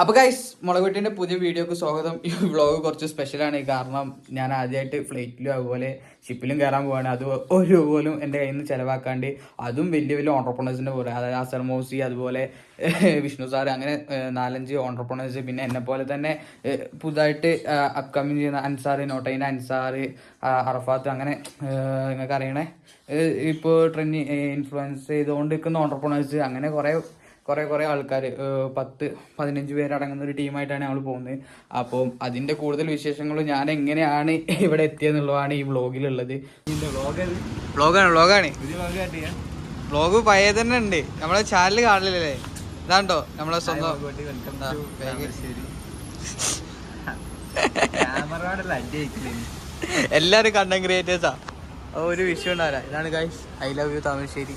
അപ്പൊ ഗൈസ് മുളകുട്ടിന്റെ പുതിയ വീഡിയോക്ക് സ്വാഗതം. ഈ വ്ളോഗ് കുറച്ച് സ്പെഷ്യലാണ് കാരണം ഞാൻ ആദ്യമായിട്ട് ഫ്ലൈറ്റിലും അതുപോലെ ഷിപ്പിലും കയറാൻ പോവാണ്. അത് ഒരു പോലും എന്റെ കയ്യിൽ നിന്ന് ചിലവാക്കാണ്ട് അതും വലിയ വലിയ ഓണ്ടർപ്രണേഴ്സിന്റെ പോലെ അതായത് അസർ മോസി അതുപോലെ വിഷ്ണു സാർ അങ്ങനെ നാലഞ്ച് ഓണ്ടർപ്രണേഴ്സ് പിന്നെ എന്നെ പോലെ തന്നെ പുതുതായിട്ട് അപ്കമിങ് ചെയ്യുന്ന അൻസാർ നോട്ടൈൻ അൻസാർ അറഫാത്ത് അങ്ങനെ നിങ്ങൾക്ക് അറിയണേ ഇപ്പോൾ ട്രെൻഡ് ഇൻഫ്ലുവൻസ് ചെയ്തുകൊണ്ട് നിൽക്കുന്ന ഓണ്ടർപ്രണേഴ്സ് അങ്ങനെ കുറേ കുറെ കുറെ ആൾക്കാർ പത്ത് പതിനഞ്ച് പേരടങ്ങുന്ന ഒരു ടീമായിട്ടാണ് ഞങ്ങൾ പോകുന്നത്. അപ്പോൾ അതിന്റെ കൂടുതൽ വിശേഷങ്ങൾ ഞാൻ എങ്ങനെയാണ് ഇവിടെ എത്തിയെന്നുള്ളതാണ് ഈ വ്ളോഗിലുള്ളത്. വ്ളോഗാണ് വ്ളോഗാണ്. വ്ളോഗ് പഴയ തന്നെ ഉണ്ട് നമ്മളെ ചാനൽ കാണില്ലല്ലേ ഇതാണ്ടോ നമ്മളെ സ്വന്തം. എല്ലാരും കണ്ടന്റ് ക്രിയേറ്റേഴ്സാ ഒരു വിഷയം ഉണ്ടാവില്ല. ഇതാണ് guys I love you Thamarassery.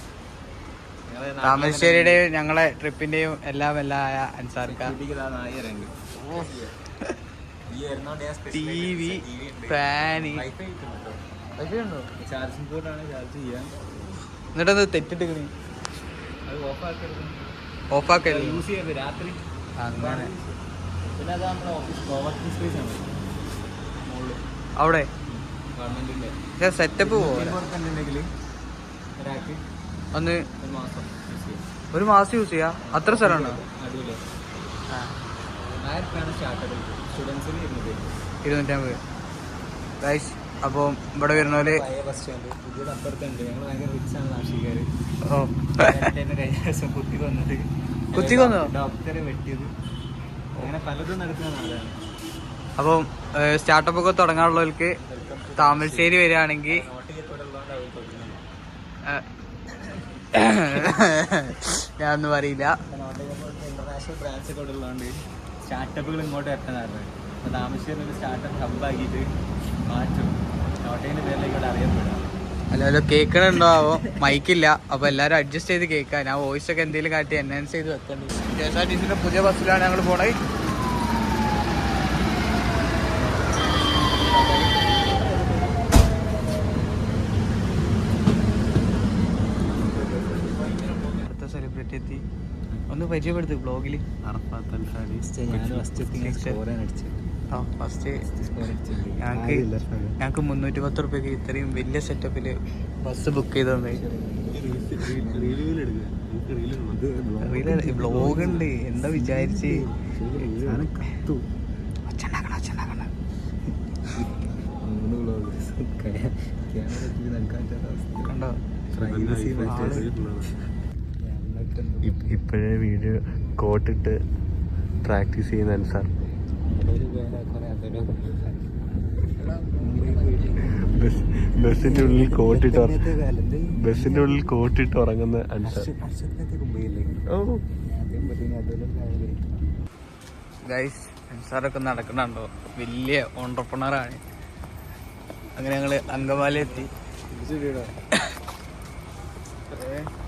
താമരശ്ശേരിയുടെ ഞങ്ങളെ ട്രിപ്പിന്റെയും എല്ലാം എല്ലാം അൻസാർക്ക. ടി വി ചെയ്യാൻ എന്നിട്ടത് തെറ്റിട്ട് അത് ഓഫ് ആക്കരുത്. ഓഫാക്കരുത് യൂസ് ചെയ്യരുത് രാത്രി. അങ്ങനെ. പിന്നെ അത് നമ്മുടെ ഓഫീസ് കോവർക്കിംഗ് സ്പേസ് ആണ്. അവിടെ? സെറ്റപ്പ് പോലെ. ഒന്ന് ഒരു മാസം യൂസ് ചെയ്യാം. അത്ര സ്ഥലമാണ് ഇരുന്നൂറ്റമ്പത്. ഗൈസ് അപ്പോൾ ഇവിടെ വരുന്ന പോലെ ബസ് സ്റ്റാൻഡ് പുതിയത് അപ്പുറത്തുണ്ട് ഞങ്ങൾ ഭയങ്കര റിച്ച് ആണ് നാഷികാർ ഓ. കഴിഞ്ഞ ദിവസം കുത്തി കൊന്നത്. കുത്തി കൊന്നോ? ഡോക്ടറെ വെട്ടിയത്. അങ്ങനെ പലതും നടക്കുന്ന നാടാണ്. അപ്പം സ്റ്റാർട്ടപ്പ് ഒക്കെ തുടങ്ങാനുള്ളവർക്ക് താമരശ്ശേരി വരികയാണെങ്കിൽ ഞാൻ ഒന്നും പറയില്ല ഇന്റർനാഷണൽ ബ്രാഞ്ച് ഒക്കെ ഉള്ളതുകൊണ്ട് സ്റ്റാർട്ടപ്പുകൾ ഇങ്ങോട്ട് എത്തണമായിരുന്നു അപ്പോൾ താമരശ്ശേരി ഒരു സ്റ്റാർട്ടപ്പ് ഹബ്ബാക്കിയിട്ട് മാറ്റും. നോട്ടേന്റെ പേരിലേക്ക് ഇവിടെ അറിയപ്പെടുക. അല്ല അല്ലോ കേൾക്കണുണ്ടോ ആവോ മൈക്കില്ല അപ്പൊ എല്ലാരും അഡ്ജസ്റ്റ് ചെയ്ത് കേൾക്കാം. ആ വോയിസ് ഒക്കെ എന്തെങ്കിലും കാട്ടി അനൗൺസ് ചെയ്ത് വെക്കണ്ടേ? കെ എസ് ആർ ടി സിന്റെ പുതിയ ബസ്സിലാണ് ഞങ്ങൾ പോണത് അടുത്ത സെലിബ്രിറ്റി എത്തി ഒന്ന് പരിചയപ്പെടുത്ത് ബ്ലോഗിൽ ഫസ്റ്റ് ഞങ്ങൾക്ക് ഞങ്ങൾക്ക് മുന്നൂറ്റി പത്ത് റുപ്യക്ക് ഇത്രയും വലിയ സെറ്റപ്പിൽ ബസ് ബുക്ക് ചെയ്ത് തന്നെ ബ്ലോഗ് ഉണ്ട്. എന്താ വിചാരിച്ച്? ഒച്ചണ്ടാക്കണ ഒച്ചണ്ടാക്കണ. കണ്ടോ? ഇപ്പോഴേ വീഡിയോ കോട്ടിട്ട് പ്രാക്ടീസ് ചെയ്യുന്ന അനുസാർ ബസ് ബസ്സിന്റെ ഉള്ളിൽ കോട്ടിട്ട് ബസ്സിന്റെ ഉള്ളിൽ കോട്ടിട്ട് ഉറങ്ങുന്ന അനുസാർ ഗൈസ് സാറൊക്കെ നടക്കണുണ്ടോ? വലിയ ഓണ്ടർപ്രണറാണ് അങ്ങനെ ഞങ്ങൾ അങ്കമാലി എത്തി. ഇത്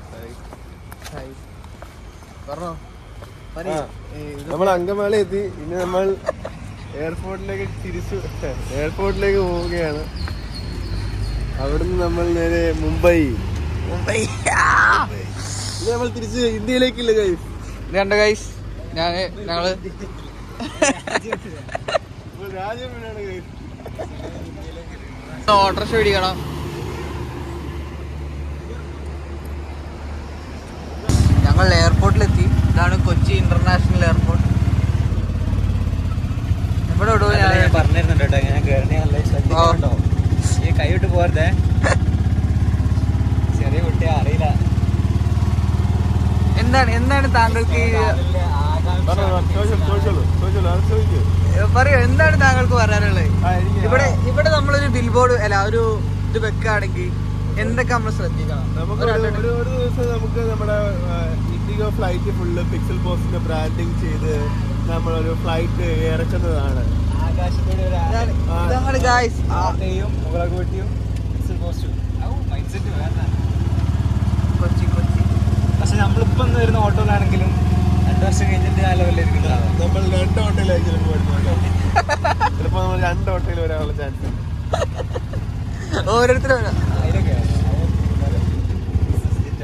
നമ്മൾ അങ്കമാല എത്തി. ഇനി നമ്മൾ എയർപോർട്ടിലേക്ക് തിരിച്ചു എയർപോർട്ടിലേക്ക് പോവുകയാണ്. അവിടുന്ന് നമ്മൾ നേരെ മുംബൈ. മുംബൈ. നമ്മൾ തിരിച്ച് ഇന്ത്യയിലേക്കില്ല ഗൈസ് രണ്ട് ഗൈസ് ഞാൻ ഞങ്ങൾ. ഓട്ടോറിക്ഷ പിടിക്കണം. ഞങ്ങൾ എയർപോർട്ടിലെത്തി ഇതാണ് കൊച്ചി ഇന്റർനാഷണൽ എയർപോർട്ട് ഇവിടെ വിടുവോ ഞാൻ? ഞാൻ പറഞ്ഞിരുന്നുണ്ട് കേട്ടോ. ഞാൻ കയറണേ നല്ല ശ്രദ്ധിക്കണ്ടോ ഈ കൈ വിട്ട് പോരുതേ ചെറിയ കുട്ടിയെ അറിയില്ല. എന്താണ് എന്താണ് താങ്കൾക്ക് പറയോ പറയൂ എന്താണ് താങ്കൾക്ക് പറയാനുള്ളത്? ഇവിടെ ഇവിടെ നമ്മളൊരു ബിൽ ബോർഡ് അല്ല ഒരു ഇത് വെക്കുകയാണെങ്കിൽ എന്തൊക്കെ നമ്മൾ ശ്രദ്ധിക്കണം? നമുക്ക് ഒരു ഒരു ഒരു- ഒരു ദിവസം നമുക്ക് നമ്മുടെ ഇൻഡിഗോ ഫ്ലൈറ്റ് ഫുള്ള് പിക്സൽ പോസ്റ്റിന്റെ ബ്രാൻഡിങ് ചെയ്ത് നമ്മളൊരു ഫ്ലൈറ്റ് ഇറക്കുന്നതാണ്. ഒരു ഇതാണ്- ഗായ്സ് ആട്ടയും മുളകൂട്ടിയും മിക്സൽ പോസ്റ്റും മൈൻഡ് സെറ്റ് വേണ്ട. കൊച്ചി കൊച്ചി. പക്ഷെ നമ്മളിപ്പം വരുന്ന ഓട്ടോയിലാണെങ്കിലും രണ്ടു വർഷം കഴിഞ്ഞിട്ട് ആ ലെവലിലായിരിക്കും നമ്മൾ രണ്ട് ഓട്ടോയിലായിരിക്കും ചിലപ്പോൾ നമ്മൾ രണ്ട് ഓട്ടോയിൽ വരാനുള്ള ചാൻസ് ഓരോരുത്തരും അതിലൊക്കെ Guys. മീൻസ് അത് കാണിച്ചു എന്ത് ബിസിനസ്സുകാരെ ബിസിനസ്സുകാർ ബിസിനസ്സുകാര്. മാത്രമായിട്ടുള്ള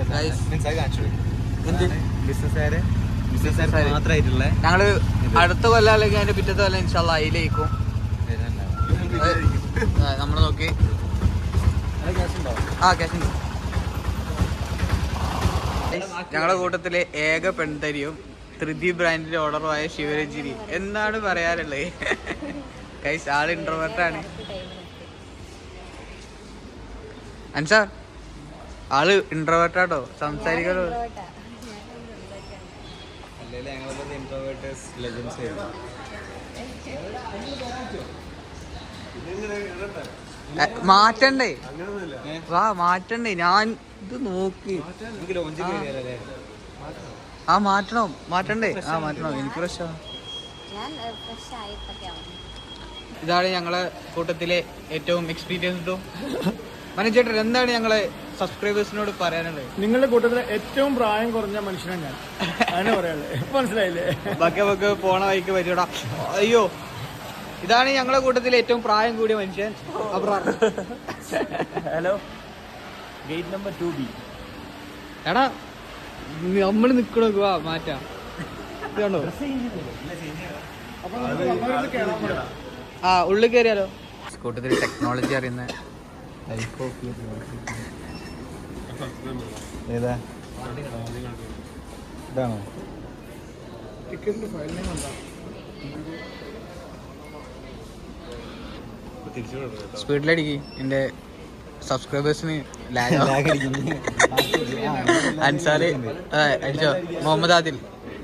ഞങ്ങൾ അടുത്ത കൊല്ലം അല്ലെങ്കിൽ അതിന്റെ പിറ്റത്തെ കൊല്ലം ഇൻഷാല്ല അതിലേക്കും നമ്മൾ നോക്കി. ആ ക്യാഷ് ഉണ്ട്. ഞങ്ങളുടെ കൂട്ടത്തിലെ ഏക പെൺതരിയും ത്രിതി ബ്രാൻഡിന്റെ ഓർഡറുമായ ശിവരഞ്ജിനി. എന്നാണ് പറയാറുള്ളത് കൈസ് ആൾ ഇൻട്രോവേർട്ടാണ് അൻസാർ? ആൾ ഇൻട്രോവേർട്ടാട്ടോ ഏ, മാറ്റണ്ടേ? വാ മാറ്റണ്ടേ? ഞാൻ ഇത് നോക്കി. ആ. മാറ്റണം? മാറ്റണ്ടേ? ആ മാറ്റണം? എനിക്ക് പ്രശ്നം ഞാൻ ഫ്രഷ് ആയിട്ടൊക്കെയാണ് ഇതാണ് ഞങ്ങളെ കൂട്ടത്തിലെ ഏറ്റവും എക്സ്പീരിയൻസ്ഡും മനേജേട്ടൻ എന്താണ് ഞങ്ങളെ സബ്സ്ക്രൈബേഴ്സിനോട് പറയാനുള്ളത്. നിങ്ങളുടെ കൂട്ടത്തിലെ ഏറ്റവും പ്രായം കുറഞ്ഞ മനുഷ്യനാണ് ഞാൻ. അങ്ങനെ പറയാനുള്ളത് മനസ്സിലായില്ലേ? ബാക്കി നമുക്ക് പോണ വഴിക്ക് വരൂടാ അയ്യോ ഇതാണ് ഞങ്ങളുടെ കൂട്ടത്തിലെ ഏറ്റവും പ്രായം കൂടിയ മനുഷ്യൻ Abrar hello gate number two B എടാ നമ്മൾ നിക്കണോ വാ മാറ്റാം. ഇതാണോ ആ ഉള്ളിൽ കയറിയാലോ കൂട്ടത്തിൽ ടെക്നോളജി അറിയുന്ന ഏതാ? ഇതാണോ? സ്പീഡിലടിക്ക്. എന്റെ സബ്സ്ക്രൈബേഴ്സിന് ലാഗ് അൻസാറ് അടിച്ചോ. മുഹമ്മദ് ആദിൽ.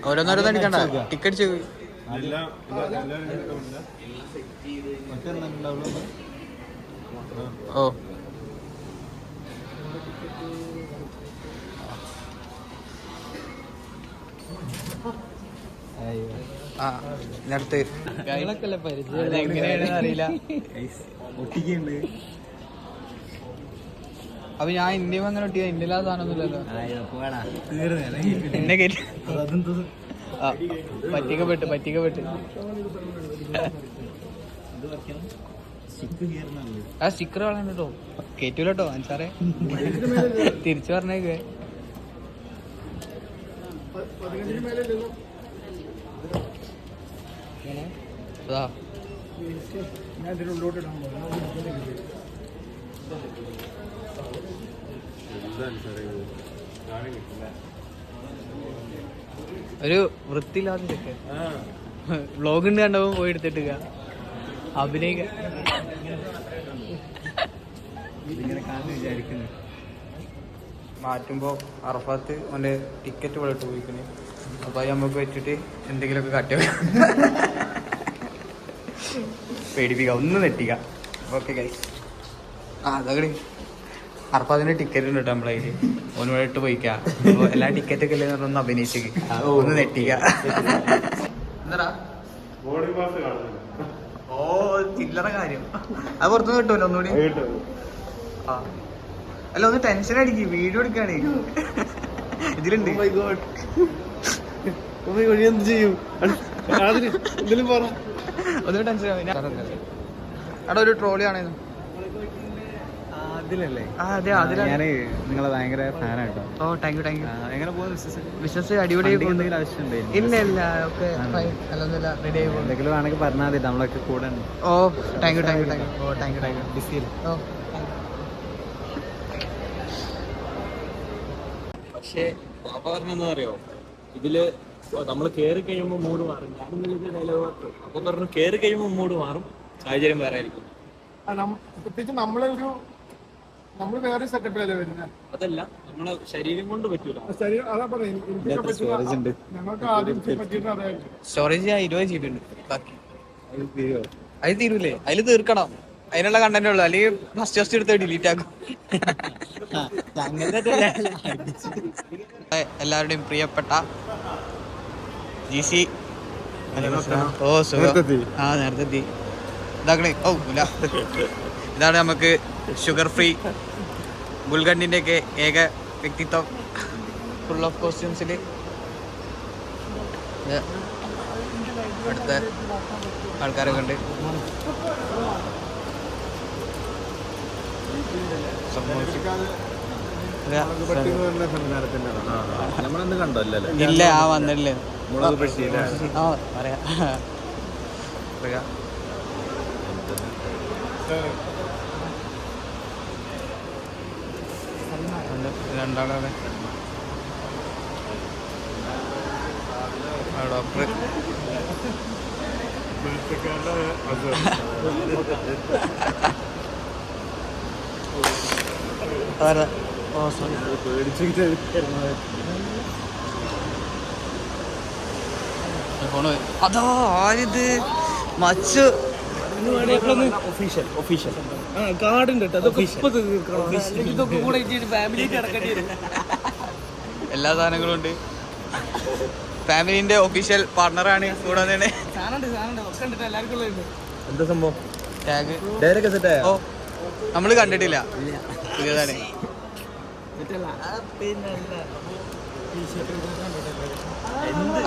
ഓരോന്നോരോന്ന് അടിക്കണ്ട. ടിക്കറ്റ് ഓ. ആ അപ്പൊ ഞാൻ ഇന്ത്യ അങ്ങനെ ഒട്ടിയ ഇന്ത്യയിലാ സാധനമൊന്നുമില്ലല്ലോ. തീർന്നേ എന്നെ പറ്റിക്കപ്പെട്ട് പറ്റിക്കപ്പെട്ട്. ആ സ്റ്റിക്കർ വളർന്നിട്ടോ കേട്ടോ കേറ്റൂല അൻസാറേ. തിരിച്ചു പറഞ്ഞേക്കേ. ഞാൻ? ഒരു ആ വ്ലോഗ് ഉണ്ട് കണ്ടപ്പോ പോയി എടുത്തിട്ടുക അഭിനയിക്കാൻ ഇങ്ങനെ കാണുന്നു വിചാരിക്കുന്നു. മാറ്റുമ്പോ അറഫാത്ത് അവന്റെ ടിക്കറ്റ് ഇട്ട് പോയിക്കണേ. അപ്പൊ അത് നമുക്ക് വെച്ചിട്ട് എന്തെങ്കിലുമൊക്കെ കാട്ടി പേടിപ്പിക്കാം ഒന്ന് നെട്ടിക്ക ഓക്കെ ഗൈസ് ആ അതകടി അറഫാത്തിന്റെ ടിക്കറ്റ് ഉണ്ട് കേട്ടോ നമ്മളെ കയ്യിൽ. ഓന് ഇവിടെ ഇട്ട് പോയിക്കാം. എല്ലാ ടിക്കറ്റൊക്കെ ഒക്കെ പറഞ്ഞൊന്ന് ഒന്ന് അഭിനയിച്ചേക്ക്. ഒന്ന് നെട്ടിക്ക എന്താടാ? ഓ ചില്ലറ കാര്യം. അത് പുറത്തുനിന്ന് കിട്ടുമല്ലോ ഒന്നുകൂടി? ആ. അല്ല ഒന്ന് ടെൻഷൻ അടിക്കും. വീഡിയോ എടുക്കാണേ. ഇതിലുണ്ട്. Oh. Oh എന്ത് ചെയ്യും? ഒന്നും ടെൻഷൻ അവിടെ ഒരു ട്രോളി ആണെന്ന്. ഞാൻ നിങ്ങളെ ഭയങ്കര ഫാനാട്ടോ oh thank you thank you എങ്ങനെ പോകുന്നു ബിസിനസ് ബിസിനസ് അടിപൊളി എന്തെങ്കിലും ആവശ്യമുണ്ടായിരുന്നു ഇല്ല ഇല്ല ഒക്കെ ഫൈൻ അല്ലെന്നില്ല റെഡി ആയി എന്തെങ്കിലും വേണമെങ്കിൽ പറഞ്ഞാൽ മതി. നമ്മളൊക്കെ കൂടെ ഓ thank you thank you thank you oh thank you thank you oh. പക്ഷേ പാപ്പ പറഞ്ഞെന്താ അറിയോ? ഇതിൽ നമ്മൾ കയറി കഴിയുമ്പോൾ മൂഡ് മാറും ഞാനും വലിയ ഡയലോഗ് അപ്പൊ പറഞ്ഞു കയറി കഴിയുമ്പോൾ മൂഡ് മാറും സാഹചര്യം വേറെ ആയിരിക്കും. പ്രത്യേകിച്ച് നമ്മളൊരു നമ്മൾ വേറെ സെറ്റപ്പിലല്ലേ വരുന്നത് അതല്ല നമ്മളെ ശരീരം കൊണ്ട് പറ്റൂല. ശരീരം അതാ ഞങ്ങൾക്ക് ആദ്യം പറ്റിയിട്ട് അറിയാം സ്റ്റോറേജ് ഞാൻ ഇരുപത് ജി ബി ഉണ്ട്. ബാക്കി. അത് തീരൂലേ? അതിൽ തീർക്കണം. അതിനുള്ള കണ്ടന്റ് ഉള്ളു. അല്ലെങ്കിൽ ഫസ്റ്റ് ഫസ്റ്റ് എടുത്ത് ഡിലീറ്റ് ആക്കും. എല്ലാവരുടെയും പ്രിയപ്പെട്ട ജി സി ഓ സുഖം. ആ നേരത്തെ ഇതാക്കണേ. ഓ ഇല്ല. ഇതാണ് നമുക്ക് ഷുഗർ ഫ്രീ ഗുൽഖണ്ഡിന്റെ ഒക്കെ ഏക വ്യക്തിത്വം. ഫുൾ ഓഫ് കോസ്റ്റ്യൂംസിൽ അടുത്ത ആൾക്കാരൊക്കെ ഉണ്ട്. ഇല്ല ആ വന്നില്ല ആ പറയാ രണ്ടാളെ ഡോക്ടർ ഓ സോറി ഫോണ് അതാ ആരിത്? മച്ച്. ഒഫീഷ്യൽ ഒഫീഷ്യൽ ആ കാർഡുണ്ട് ഇതൊക്കെ കൂടെ എല്ലാ സാധനങ്ങളും ഉണ്ട്. ഫാമിലിന്റെ ഒഫീഷ്യൽ പാർട്ണറാണ് കൂടെ തന്നെ എന്താ സംഭവം? ടാഗ് ഡയറക്റ്റ് ഓ. നമ്മൾ കണ്ടിട്ടില്ല. പുതിയതാണ്.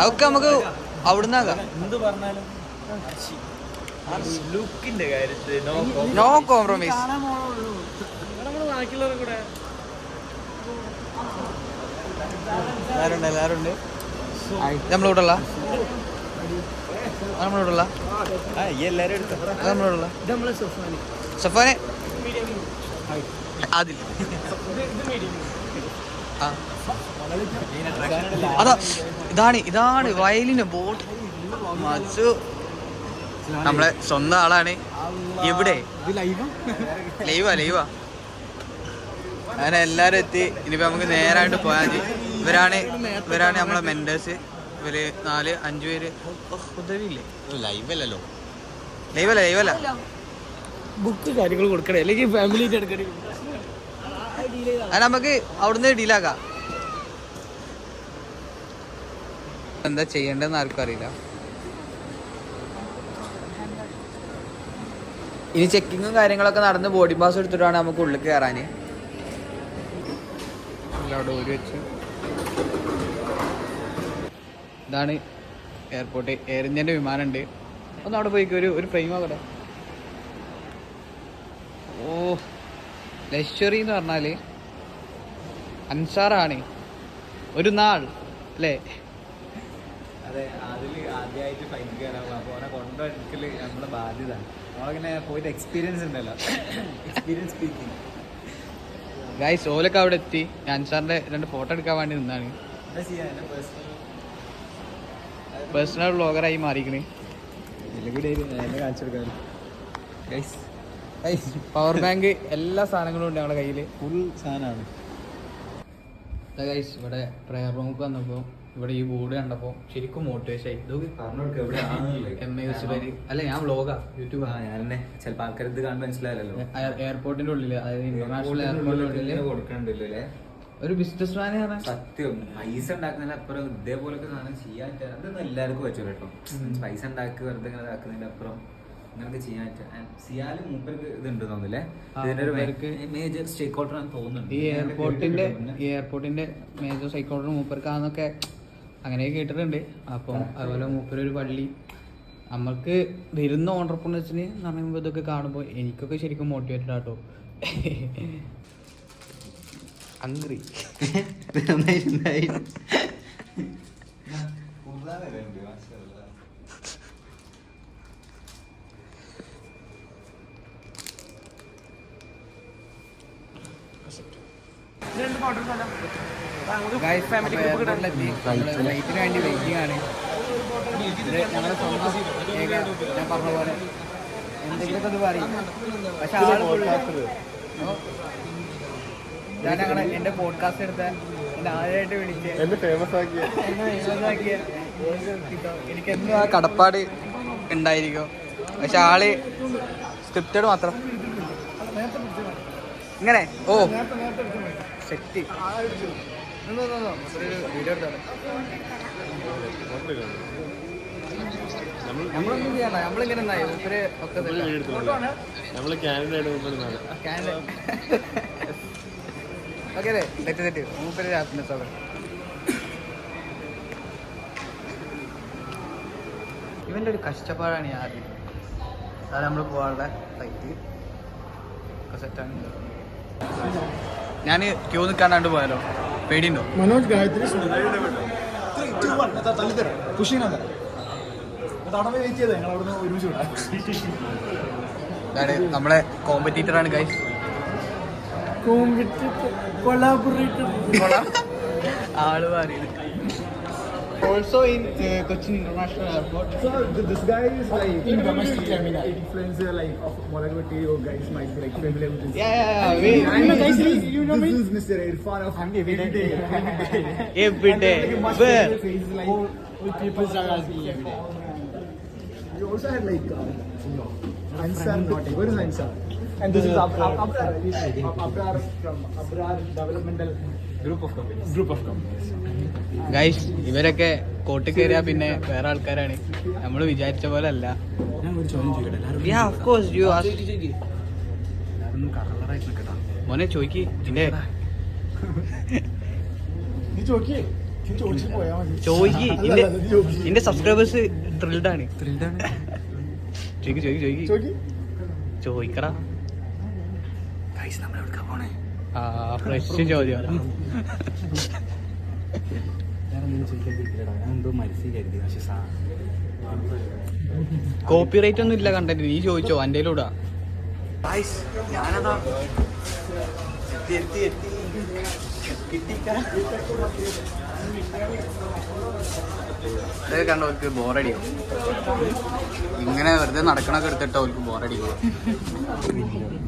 അതൊക്കെ നമുക്ക് അവിടുന്നാകാം എന്ത് പറഞ്ഞാലും? ലുക്കിന്റെ കാര്യത്തിൽ നോ നോ കോംപ്രമൈസ് നമ്മളെ സുഫാനി. സഫാനെ. അതിൽ. ആ. അതാ ഇതാണ് ഇതാണ് വയലിന് ബോട്ട്. മച്ചു നമ്മളെ സ്വന്തം ആളാണ്. ഇവിടെ ഇത് ലൈവാ ലൈവാ. അങ്ങനെ എല്ലാരും എത്തി. ഇനിയിപ്പോ നമുക്ക് നേരായിട്ട് പോയാൽ മതി. ഇവരാണ് ഇവരാണ് നമ്മളെ മെന്റേഴ്സ് ഇവർ നാല് അഞ്ചു പേര്. ഉദവില്ലേ? ലൈവല്ലല്ലോ. ലൈവല്ല ലൈവല്ല. ബുക്ക് കാര്യങ്ങൾ കൊടുക്കണേ. അല്ലെങ്കിൽ ഫാമിലി എടുക്കണേ അത് നമുക്ക് അവിടുന്ന് ഡീലാക്കാം എന്താ ചെയ്യേണ്ടതെന്ന് ആർക്കും അറിയില്ല. ഇനി ചെക്കിങ്ങും കാര്യങ്ങളൊക്കെ നടന്ന് ബോഡി പാസ് എടുത്തിട്ടാണ് നമുക്ക് ഉള്ളിൽ കയറാൻ ഇതാണ് എയർപോർട്ട് എയർ ഇന്ത്യന്റെ വിമാനമുണ്ട്. ഒന്ന് അവിടെ പോയിക്കൊരു ഒരു ഫ്രെയിം അവിടെ ഓ ലക്ഷറി എന്ന് പറഞ്ഞാൽ അൻസാറാണ്. ഒരു നാൾ അല്ലേ? അതെ ആദ്യമായിട്ട് അപ്പോൾ അവനെ കൊണ്ടുവരക്കൽ ബാധ്യത. നമ്മളിങ്ങനെ പോയിട്ട് എക്സ്പീരിയൻസ് ഉണ്ടല്ലോ. എക്സ്പീരിയൻസ് സ്പീക്കിംഗ് ഗൈസ് ഓലൊക്കെ അവിടെ എത്തി. ഞാൻ അൻസാറിന്റെ രണ്ട് ഫോട്ടോ എടുക്കാൻ വേണ്ടി നിന്നാണ്. പേഴ്സണൽ ബ്ലോഗറായി മാറിക്കണ് കാണിച്ചു കൊടുക്കാൻ. ഗൈസ് പവർ ബാങ്ക് എല്ലാ സാധനങ്ങളും ഉണ്ട് ഞങ്ങളുടെ കയ്യിൽ. ഫുൾ സാധനമാണ് ഗൈസ് ഇവിടെ പ്രയർ റൂമിൽ വന്നപ്പോൾ ഇവിടെ ഈ ബോർഡ് കണ്ടപ്പോൾ ശരിക്കും മോട്ടിവേഷൻ ആയി. എം എ അല്ല ഞാൻ വ്ലോഗാ യൂട്യൂബ് ആ. തന്നെ ചിലപ്പോൾ ആൾക്കാർ ഇത് കാണാൻ മനസ്സിലായല്ലോ. എയർപോർട്ടിന്റെ ഉള്ളിൽ അതായത് ഇന്റർനാഷണൽ എയർപോർട്ടിന്റെ കൊടുക്കണ്ടല്ലോ ഒരു ബിസിനസ് മാൻ സത്യം. പൈസ ഉണ്ടാക്കുന്നതിന് അപ്പുറം ഇതേപോലൊക്കെ സാധനം ചെയ്യാൻ അതൊന്നും എല്ലാവർക്കും വെച്ചു കേട്ടോ. പൈസ ഉണ്ടാക്കി വെറുതെ ഇങ്ങനെ ഇതാക്കുന്നതിന്റെ അപ്പുറം. ഇങ്ങനൊക്കെ ചെയ്യാൻ പറ്റുക സിയാലും മൂപ്പർക്ക് ഇതുണ്ട് തോന്നില്ലേ ഇതിന്റെ ഒരു മേജർ സ്റ്റേക്ക് ഹോൾഡർ ആണെന്ന് തോന്നുന്നുണ്ട്. ഈ എയർപോർട്ടിന്റെ ഈ എയർപോർട്ടിന്റെ മേജർ സൈക്കോളജി മൂപ്പർക്കാന്നൊക്കെ അങ്ങനെ കേട്ടിട്ടുണ്ട്. അപ്പം അതുപോലെ മൂപ്പര് ഒരു പള്ളി. നമ്മൾക്ക് വരുന്ന ഓണ്ടർപ്രണേഴ്സിന് എന്ന് പറയുമ്പോൾ ഇതൊക്കെ കാണുമ്പോൾ എനിക്കൊക്കെ ശരിക്കും മോട്ടിവേറ്റഡ് ആട്ടോ. അങ്ക്രി ഫ്ലൈറ്റിന് വേണ്ടി വെയിറ്റിംഗ് ആണ് ഞങ്ങളുടെ സ്വന്തം ഏക ഞാൻ പറഞ്ഞ പോലെ എന്തെങ്കിലുമൊക്കെ ഇത് പറയും. പക്ഷെ ആൾ ഞാൻ ഞങ്ങളെ എന്റെ പോഡ്കാസ്റ്റ് എടുത്ത എന്നെ ആദ്യമായിട്ട് വിളിച്ച്. എന്നെ ഫേമസ് ആക്കിയ. എന്നെ വിശ്വാസാക്കിയ എനിക്ക് എന്നും ആ കടപ്പാട് ഉണ്ടായിരിക്കോ. പക്ഷെ ആൾ സ്ക്രിപ്റ്റഡ് മാത്രം. ഇങ്ങനെ? ഓ. സെറ്റ്. നമ്മളൊന്നും ചെയ്യണ്ട. നമ്മളിങ്ങനെ ഒക്കെ നമ്മൾ ഓക്കെ തെറ്റ് തെറ്റ് മൂപ്പര് ഒരു കഷ്ടപ്പാടാണ് ആദ്യം. അതാണ് നമ്മൾ പോകാനുള്ള ഫ്ലൈറ്റ് ഒക്കെ സെറ്റാണ് ഞാൻ ക്യൂ നിൽക്കാണ്ട് പോയാലോ? പേടിയുണ്ടോ? മനോജ് ഗായത്രി നമ്മളെ കോമ്പറ്റീറ്റർ ആണ് ഗൈസ് കോമ്പറ്റീറ്റർ ആൾ പറയുന്നത് Also in uh, Cochin International Airport. So th- this guy is like in domestic terminal. Influencer like of Molagoti or guys might be like familiar with this. Yeah, yeah, yeah. We, I know guys, you know me. This is Mr. Irfan of I'm every day. Every day. Where? Face like all, all people are asking every day. You also had like uh, Ansar. Where is Ansar? And this is Ab- Ab- Abrar. Abrar from Abrar Developmental Group of Companies. Group of Companies. Guys ഇവരൊക്കെ coat കയറിയാ പിന്നെ വേറെ ആൾക്കാരാണ്. നമ്മൾ വിചാരിച്ച പോലെ അല്ല. മോനെ ചോയ്ക്ക്. ഇതിന്റെ നീ ചോദിക്കേ നീ ചോദിച്ചു പോയാ മതി. ചോയ്ക്ക്. അല്ല, ഇന്റെ അല്ല, നീ ചോദിക്ക്. ഇന്റെ സബ്സ്ക്രൈബേഴ്സ് ത്രിൽഡ് ആണ്. ചോയ്ക്ക് ചോയ്ക്ക് ചോയ്ക്ക്. ചോദിക്ക്. ചോയ്ക്കടാ. ആ ഫ്രഷ് ചോദ്യം. കോപ്പിറൈറ്റ് ഒന്നും ഇല്ല കണ്ടന്റ് നീ ചോദിച്ചോ എന്റെ കൂടാ ഞാനതാ ഇതൊക്കെ കണ്ട അവർക്ക് ബോറടിയോ ഇങ്ങനെ വെറുതെ നടക്കണൊക്കെ എടുത്തിട്ട് അവർക്ക് ബോറടിയോ ഓ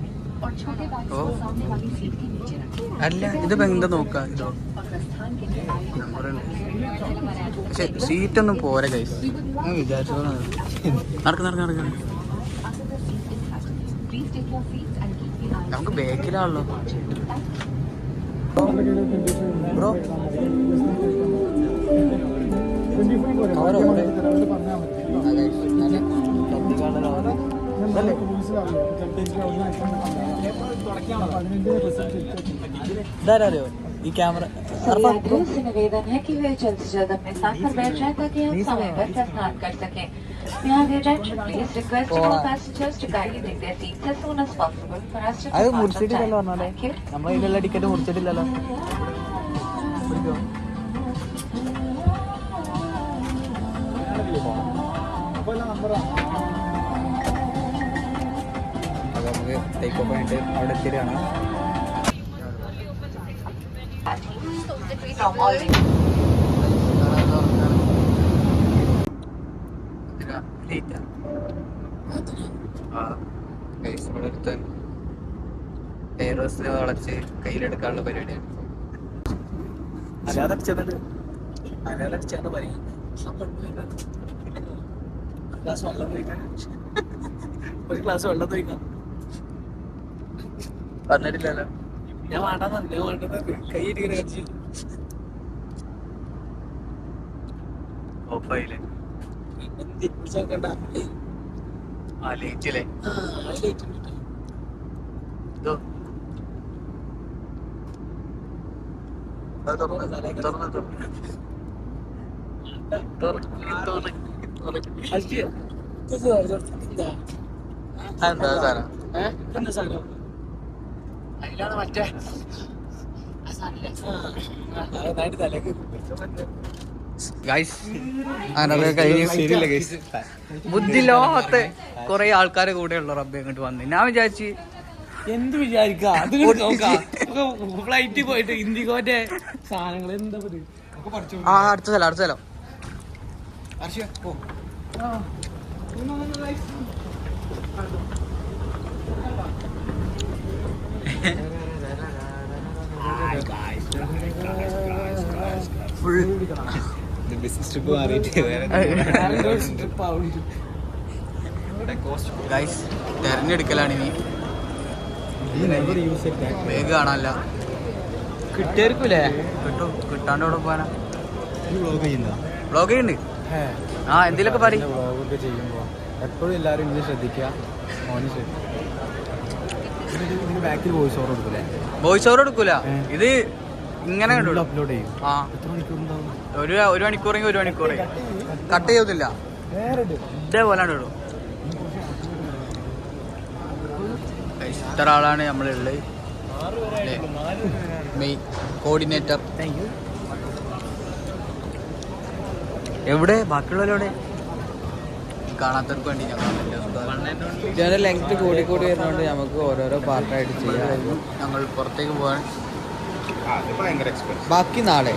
അല്ല ഇത് എന്താ നോക്ക? ഇതോ. പക്ഷെ സീറ്റൊന്നും പോരെ കൈസ് ഞാൻ വിചാരിച്ചതാണ്. നടക്ക് നടക്ക് നടക്ക്. നമുക്ക് ബാക്കിലാണല്ലോ. ബ്രോ. കവറോ ഇതാരോ ഈ ക്യാമറ यात्रियों से निवेदन है कि वे जल्द से जल्द अपने स्थान पर बैठ जाएं ताकि हम समय पर स्नान कर सकें May I have your attention please? Request all passengers to kindly take their seats as soon as possible for us to അത് depart on മുറിച്ചിട്ടില്ലല്ലോ time. പറഞ്ഞാലേ Thank you. നമ്മളെ ഇതിലുള്ള ടിക്കറ്റ് മുറിച്ചിട്ടില്ലല്ലോ ടേക്ക് ഓഫ് ആയിട്ട് അവിടെ എത്തിയാണ് വളച്ച് കയ്യിലെടുക്കാനുള്ള പരിപാടിയാണ്. ഒരു ഗ്ലാസ് വെള്ളം തോന്നിക്കാം വന്നിട്ടില്ലല്ലോ ഞാൻ വേണ്ടെന്ന് ഞാൻ വേണ്ടെന്ന് കൈ ഇരിക്കുന്ന കടിച്ചു. ഓഫായില്ലേ? ആ ലേറ്റില്ലേ ഇതോ. അതെന്താ സാധനം? എന്താ സാധനം? അതിലാണ് മറ്റേ ബുദ്ധിലോകത്ത് കുറെ ആൾക്കാരെ കൂടെ ഉള്ള റബ്ബി അങ്ങോട്ട് വന്നു. ഞാൻ വിചാരിച്ചു എന്ത് വിചാരിക്കാ? അത് ഫ്ലൈറ്റിൽ പോയിട്ട് ഇന്ത്യക്കോന്റെ സാധനങ്ങൾ എന്താ ആ അടുത്ത സ്ഥലം അടുത്ത സ്ഥലം. ഫുൾ ബിസിനസ് ട്രിപ്പ് മാറിയിട്ട് വേറെ ഗൈസ് തെരഞ്ഞെടുക്കലാണ് ഇനി. വേഗം കാണാനല്ല. കിട്ടിയായിരിക്കൂലേ? കിട്ടും. കിട്ടാണ്ട് അവിടെ പോകാനാ ബ്ലോഗ് ചെയ്യുന്നുണ്ട്? ആ എന്തെങ്കിലുമൊക്കെ പറയും. എപ്പോഴും എല്ലാവരും ഇന്ന് ശ്രദ്ധിക്കുക മോന് ബാക്കിൽ വോയിസ് ഓവർ കൊടുക്കൂലേ? വോയിസ് ഓവർ ഇത് ഇങ്ങനെ അപ്ലോഡ് ചെയ്യും. ആ. ഒരു ഒരു മണിക്കൂറെങ്കിൽ ഒരു മണിക്കൂർ കട്ട് ചെയ്യൊന്നുമില്ല ഇതേപോലെ ഇടും. ഇത്ര ആളാണ് നമ്മളുള്ളത് മെയിൻ കോർഡിനേറ്റർ എവിടെ? ബാക്കിയുള്ളവരോടെ കാണാത്തവർക്ക് വേണ്ടി ഞങ്ങൾ ലെങ്ത് കൂടി കൂടി വരുന്നതുകൊണ്ട് നമുക്ക് ഓരോരോ പാർട്ടായിട്ട് ചെയ്യാം. ഞങ്ങൾ പുറത്തേക്ക് പോകാൻ ബാക്കി നാളെ.